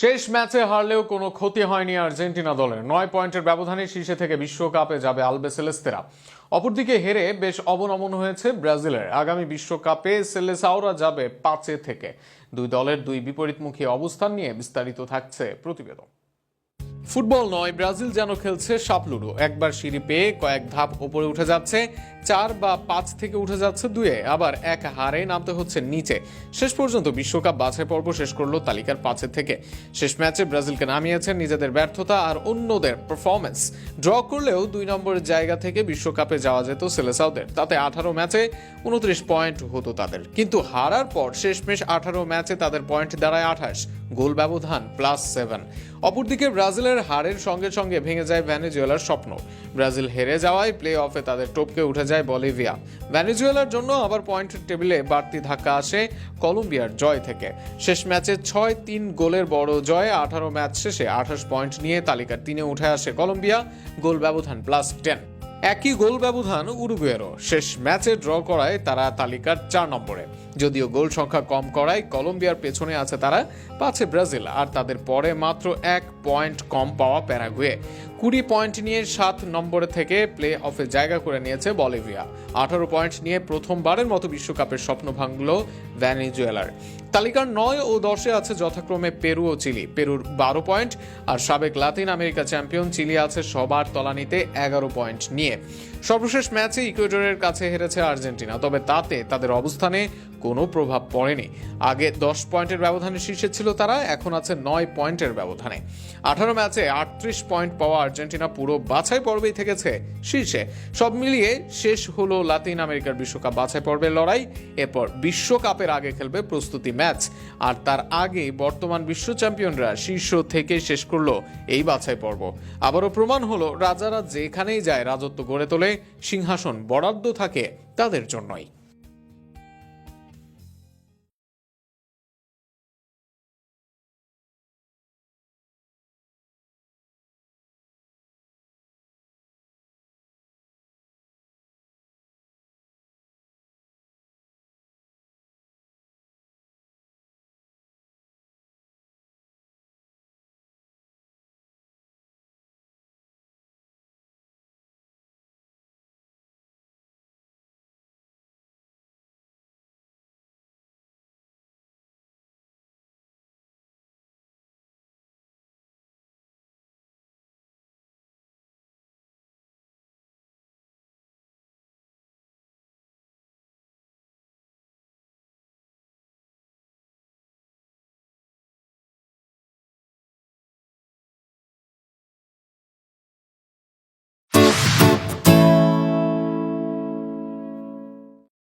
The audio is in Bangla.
শেষ ম্যাচে হারলেও কোনো ক্ষতি হয়নি আর্জেন্টিনা দলের। নয় পয়েন্টের ব্যবধানে শীর্ষে থেকে বিশ্বকাপে যাবে আলবে সেলেস্তেরা অপরদিকে হেরে বেশ অবনমন হয়েছে ব্রাজিলের। আগামী বিশ্বকাপে সেলেসাওরা যাবে পাঁচে থেকে। দুই দলের দুই বিপরীতমুখী অবস্থান নিয়ে বিস্তারিত থাকছে প্রতিবেদন। ফুটবল নয়, ব্রাজিল যেন খেলছে সাপলুডো একবার সিঁড়ি পেয়ে কয়েক ধাপ উপরে উঠে যাচ্ছে, চার বা পাঁচ থেকে উঠে যাচ্ছে দুয়ে, আবার এক হারে নামতে হচ্ছে নিচে। শেষ পর্যন্ত বিশ্বকাপ বাছাই পর্ব শেষ করল তালিকার পাঁচের থেকে। শেষ ম্যাচে ব্রাজিলকে নামিয়েছেন নিজেদের ব্যর্থতা আর অন্যদের পারফরমেন্স ড্র করলেও দুই নম্বরের জায়গা থেকে বিশ্বকাপে যাওয়া যেত সেলেসাউদের। তাতে আঠারো ম্যাচে উনত্রিশ পয়েন্ট হতো তাদের। কিন্তু হারার পর শেষমেশ আঠারো ম্যাচে তাদের পয়েন্ট দাঁড়ায় আঠাশ। গোল ব্যবধান প্লাস সেভেন। অপরদিকে ব্রাজিলের হারের সঙ্গে সঙ্গে ভেঙে যায় ভ্যানেজুয়েলার স্বপ্ন। ব্রাজিল হেরে যাওয়ায় প্লে অফে তাদের টপকে উঠে যায় বলিভিয়া। ভ্যানেজুয়েলার জন্য আবার পয়েন্ট টেবিলে বাড়তি ধাক্কা আসে কলম্বিয়ার জয় থেকে। শেষ ম্যাচে ছয় তিন গোলের বড় জয়ে, আঠারো ম্যাচ শেষে আঠাশ পয়েন্ট নিয়ে তালিকার তিনে উঠে আসে কলম্বিয়া। গোল ব্যবধান প্লাস টেন। একই গোল ব্যবধান উরুগুয়েরও। শেষ ম্যাচে ড্র করায় তারা তালিকার চার নম্বরে। যদিও গোল সংখ্যা কম করায় কলম্বিয়ার পেছনে আছে তারা পাচ্ছে ব্রাজিল, আর তাদের পরে মাত্র এক পয়েন্ট কম পাওয়া প্যারাগুয়ে। কুড়ি পয়েন্ট নিয়ে সাত নম্বরে থেকে প্লে অফে জায়গা করে নিয়েছে বলিভিয়া। আঠারো পয়েন্ট নিয়ে প্রথমবারের মতো বিশ্বকাপের স্বপ্ন ভাঙল ভ্যানিজুয়েলার। তালিকার নয় ও দশে আছে যথাক্রমে পেরু ও চিলি। পেরুর বারো পয়েন্ট আর সাবেক লাতিন আমেরিকা চ্যাম্পিয়ন চিলি আছে সবার তলানিতে এগারো পয়েন্ট নিয়ে। সর্বশেষ ম্যাচে ইকুয়েডরের কাছে হেরেছে আর্জেন্টিনা, তবে তাতে তাদের অবস্থানে কোনো প্রভাব পড়েনি। আগে দশ পয়েন্টের ব্যবধানে শীর্ষে ছিল তারা, এখন আছে নয় পয়েন্টের ব্যবধানে। আঠারো ম্যাচে আটত্রিশ পয়েন্ট পাওয়া আর্জেন্টিনা পুরো বাছাই পর্বেই থেকেছে শীর্ষে। সব মিলিয়ে শেষ হলো লাতিন আমেরিকার বিশ্বকাপ বাছাই পর্বের লড়াই, এরপর বিশ্বকাপের আগে খেলবে প্রস্তুতি ম্যাচ। আর তার আগে বর্তমান বিশ্ব চ্যাম্পিয়নরা শীর্ষ থেকে শেষ করল এই বাছাই পর্ব। আবারও প্রমাণ হলো রাজারা যেখানেই যায় রাজত্ব গড়ে তোলে, সিংহাসন বরাদ্দ থাকে তাদের জন্যই।